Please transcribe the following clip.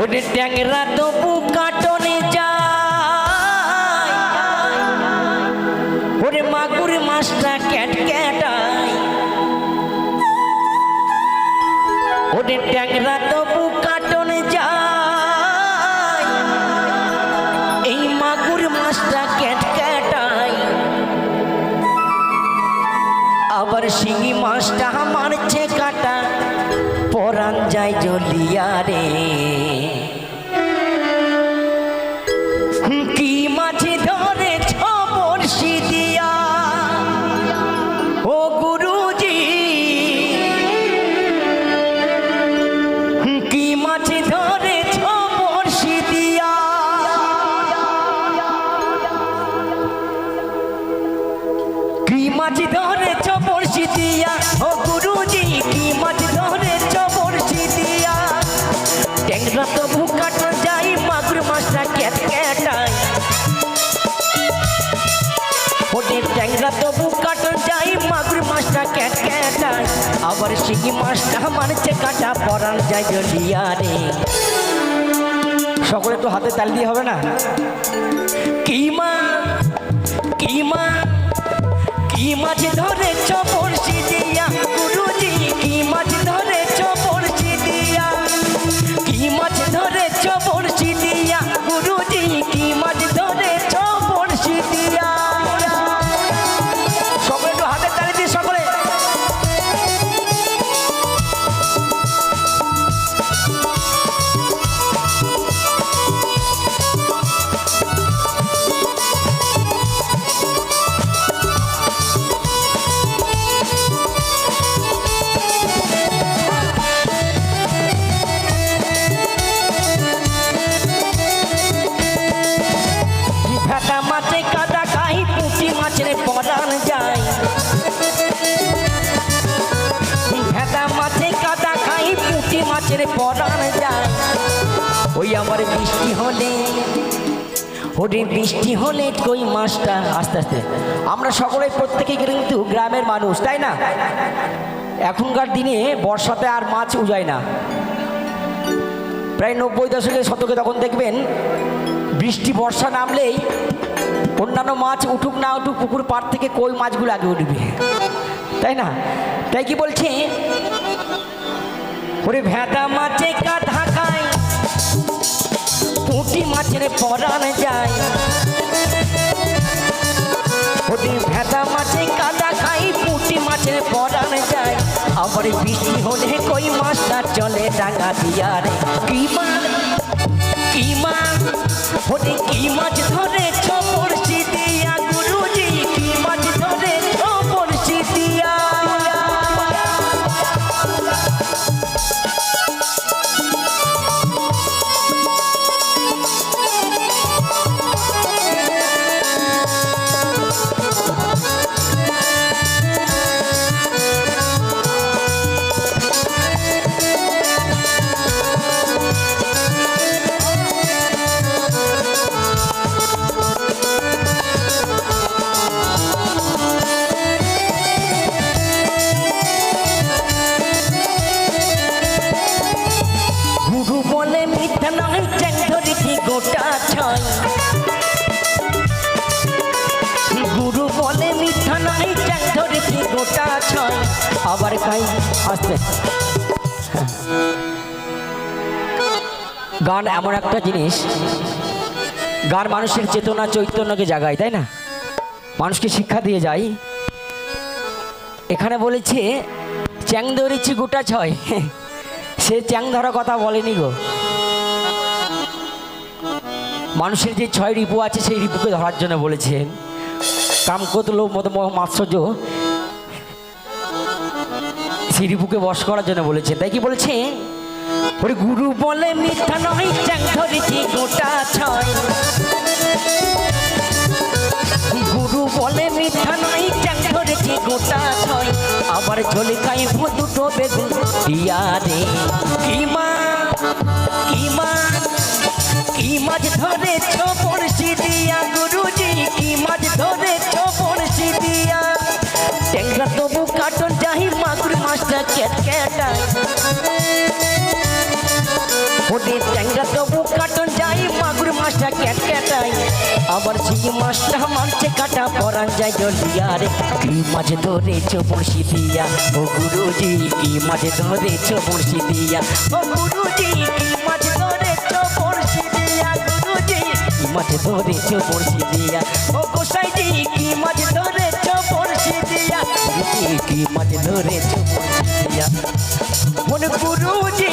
ওরে ট্যাংরা তবু কাটনে যায়। ওরে মাগুর মাছটা ক্যাট ক্যাটায়। ওরে ট্যাংরা তবু কাটনে যায়। এই মাগুর মাছটা ক্যাট ক্যাটায়। আবার শিঙি মাছটা যায় জ্বলিয়া রে। কি মাছি ধরে বর্ষি দিয়া? ও গুরুজি, কি মাছি ধরে বর্ষি দিয়া? কি মাছ ধরে চপরছি দিয়া? ও গুরুজি আবার শিঙি মাসটা মানছে কাটা পরান যায় জলিয়া রে। সকলে তো হাতে তাল দিয়ে হবে না? কিমা কিমা কি যে ধরে চপরছি মাছের পরান যায় ওই আমার বৃষ্টি হলে, ওরে বৃষ্টি হলে কই মাছটা? আস্তে আস্তে। আমরা সকলে প্রত্যেকে কিন্তু গ্রামের মানুষ, তাই না? এখনকার দিনে বর্ষাতে আর মাছ উজায় না। প্রায় নব্বই দশকের শতকে তখন দেখবেন, বৃষ্টি, বর্ষা নামলেই অন্যান্য মাছ উঠুক না উঠুক পুকুর পাড় থেকে কই মাছগুলো আগে উঠবে? তাই না? তাই কি বলছে? ওরে ভেটা মাছে কাঁধা খায় পুঁটি মাছের পরান যায় ওরে ভেটা মাছে কাদা খাই পুঁটি মাছের পরান যায় আবার বৃষ্টি হলে কই মাছটা চলে ডাঙা দিয়া কি মাছ? কি মাছ? ওরে কি মাছ ধরে? গোটা ছয়। আবার খাই আসতে গান এমন একটা জিনিস, গান মানুষের চেতনা চৈতন্যকে জাগায়, তাই না? মানুষকে শিক্ষা দিয়ে যায়। এখানে বলেছে চ্যাং ধরেছি গোটা ছয়। সে চ্যাং ধরা কথা বলেনি গো। মানুষের যে ছয় রিপু আছে, সেই রিপুকে ধরার জন্য বলেছেন কামকত লোক মত মাৎসর্য সেই রিপুকে বশ করার জন্য বলেছে। তাই কি বলেছে? ওরে গুরু বলে মিথ্যা নয় চ্যাং ধরেছি গোটা ছয়। গুরু বলে মিথ্যা নয় চ্যাং ধরেছি গোটা ছয়। আবার ঝোলে খাই দুটো বেগুন দিয়া রে কি মা কি মা, কি মাছ ধরে পড়ছি দিয়া? গুরুজি, কি মাছ ধরে পড়ছি দিয়া? ট্যাংরা তবু মাগুর মাছটা মাগুর মাছটা ক্যাট আবার ঝিঙি মাছটা মানছে কাটা পরান যায় জলিয়ার। কি মাছ ধরেছ বড়শি দিয়া? ও গুরুজি, কি মাছ ধরেছ বড়শি দিয়া? ও গুরুজি, কি মাছ ধরেছ বড়শি বড়শি দিয়া? কি মাছ ধরেছ কি বড়শি দিয়া মন গুরুজি